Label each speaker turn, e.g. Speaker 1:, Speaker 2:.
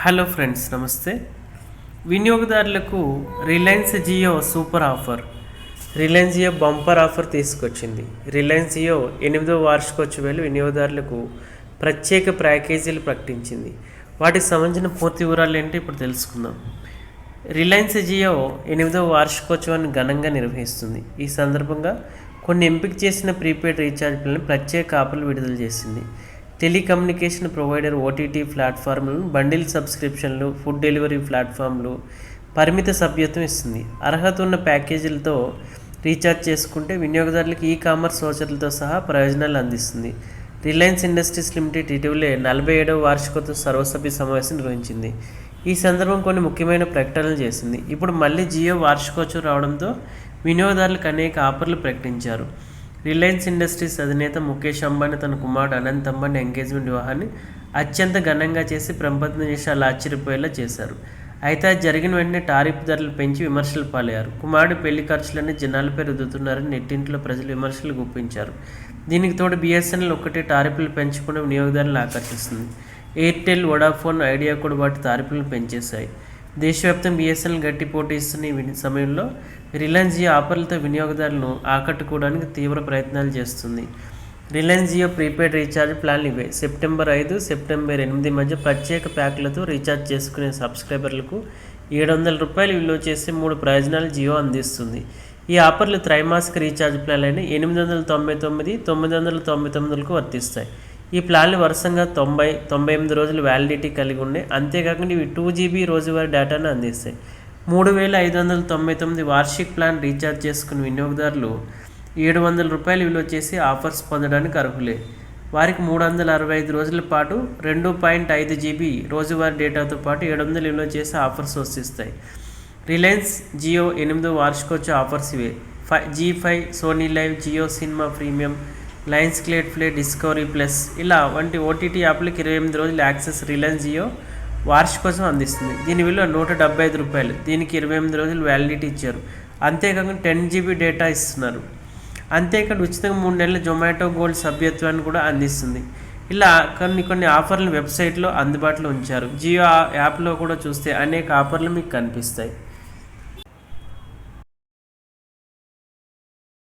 Speaker 1: Hello friends నమస్తే. వినియోగదారులకు Reliance Jio super offer. Reliance Jio bumper offer తీసుకొచ్చింది. Reliance Jio ఎనిమిదో వార్షికోత్సవాలు వినియోగదారులకు ప్రత్యేక ప్యాకేజీలు ప్రకటించింది. వాటికి సంబంధించిన పూర్తి వివరాలు ఏంటో ఇప్పుడు తెలుసుకుందాం. రిలయన్స్ జియో ఎనిమిదవ వార్షికోత్సవాన్ని ఘనంగా నిర్వహిస్తుంది. ఈ సందర్భంగా కొన్ని ఎంపిక చేసిన ప్రీపెయిడ్ రీఛార్జ్లను ప్రత్యేక ఆఫర్లు విడుదల చేసింది. టెలికమ్యూనికేషన్ ప్రొవైడర్ ఓటీటీ ప్లాట్ఫామ్లు బండిల్ సబ్స్క్రిప్షన్లు ఫుడ్ డెలివరీ ప్లాట్ఫామ్లు పరిమిత సభ్యత్వం ఇస్తుంది. అర్హత ఉన్న ప్యాకేజీలతో రీఛార్జ్ చేసుకుంటే వినియోగదారులకు ఈ కామర్స్ సోచర్లతో సహా ప్రయోజనాలు అందిస్తుంది. రిలయన్స్ ఇండస్ట్రీస్ లిమిటెడ్ ఇటీవలే నలభై ఏడవ వార్షికోత్సవ సర్వసభ్య సమావేశం నిర్వహించింది. ఈ సందర్భం కొన్ని ముఖ్యమైన ప్రకటనలు చేసింది. ఇప్పుడు మళ్ళీ జియో వార్షికోత్సవం రావడంతో వినియోగదారులకు అనేక ఆఫర్లు ప్రకటించారు. రిలయన్స్ ఇండస్ట్రీస్ అధినేత ముఖేష్ అంబానీ తన కుమారుడు అనంత్ అంబానీ ఎంగేజ్మెంట్ వివాహాన్ని అత్యంత ఘనంగా చేసి ప్రపంచ అలా ఆశ్చర్యపోయేలా చేశారు. అయితే అది జరిగిన వెంటనే టారిఫ్ ధరలు పెంచి విమర్శలు పాలయ్యారు. కుమారుడు పెళ్ళి ఖర్చులన్నీ జనాలపై రుద్దుతున్నారని నెట్టింట్లో ప్రజలు విమర్శలు గుప్పించారు. దీనికి తోడు బిఎస్ఎన్ఎల్ ఒక్కటే టారిఫ్లు పెంచకుండా వినియోగదారులను ఆకర్షిస్తుంది. ఎయిర్టెల్ వొడాఫోన్ ఐడియా కూడా వాటి టారిఫ్లను పెంచేశాయి. దేశవ్యాప్తం బిఎస్ఎన్ఎల్ గట్టి పోటీ ఇస్తున్న సమయంలో రిలయన్స్ జియో ఆఫర్లతో వినియోగదారులను ఆకట్టుకోవడానికి తీవ్ర ప్రయత్నాలు చేస్తుంది. రిలయన్స్ జియో ప్రీపెయిడ్ రీఛార్జ్ ప్లాన్లు ఇవే. సెప్టెంబర్ ఐదు సెప్టెంబర్ ఎనిమిది మధ్య ప్రత్యేక ప్యాక్లతో రీఛార్జ్ చేసుకునే సబ్స్క్రైబర్లకు ఏడు వందల రూపాయలు విలువ చేసే మూడు ప్రయోజనాలు జియో అందిస్తుంది. ఈ ఆఫర్లు త్రైమాసిక రీఛార్జ్ ప్లాన్ అయిన ఎనిమిది వందల తొంభై తొమ్మిది తొమ్మిది వందల తొంభై తొమ్మిదిలకు వర్తిస్తాయి. ఈ ప్లాన్లు వరుసగా తొంభై తొంభై ఎనిమిది రోజులు వ్యాలిడిటీ కలిగి ఉండే. అంతేకాకుండా ఇవి టూ జీబీ రోజువారీ డేటాను అందిస్తాయి. మూడు వేల ఐదు వందల తొంభై తొమ్మిది వార్షిక ప్లాన్ రీఛార్జ్ చేసుకున్న వినియోగదారులు ఏడు వందల రూపాయలు విలువ చేసి ఆఫర్స్ పొందడానికి అర్హులే. వారికి మూడు వందల అరవై ఐదు రోజుల పాటు రెండు పాయింట్ ఐదు జీబీ రోజువారీ డేటాతో పాటు ఏడు వందలు విలువ చేసి ఆఫర్స్ వస్తాయి రిలయన్స్ జియో ఎనిమిదో వార్షికోత్సవ ఆఫర్స్ ఇవే. Five Zee five Sony LIV Jio cinema premium Lionsgate play Discovery plus ఇలా వంటి ఓటీటీ యాప్లకు ఇరవై ఎనిమిది రోజులు యాక్సెస్ రిలయన్స్ జియో వార్షికోత్సవం అందిస్తుంది. దీని విలువ నూట డెబ్బై ఐదు రూపాయలు. దీనికి ఇరవై ఎనిమిది రోజులు వ్యాలిడిటీ ఇచ్చారు. అంతేకాకుండా టెన్ జీబీ డేటా ఇస్తున్నారు. అంతేకాదు ఉచితంగా మూడు నెలల జొమాటో గోల్డ్ సభ్యత్వాన్ని కూడా అందిస్తుంది. ఇలా కొన్ని కొన్ని ఆఫర్లు వెబ్సైట్లో అందుబాటులో ఉంచారు. జియో యాప్లో కూడా చూస్తే అనేక ఆఫర్లు మీకు కనిపిస్తాయి.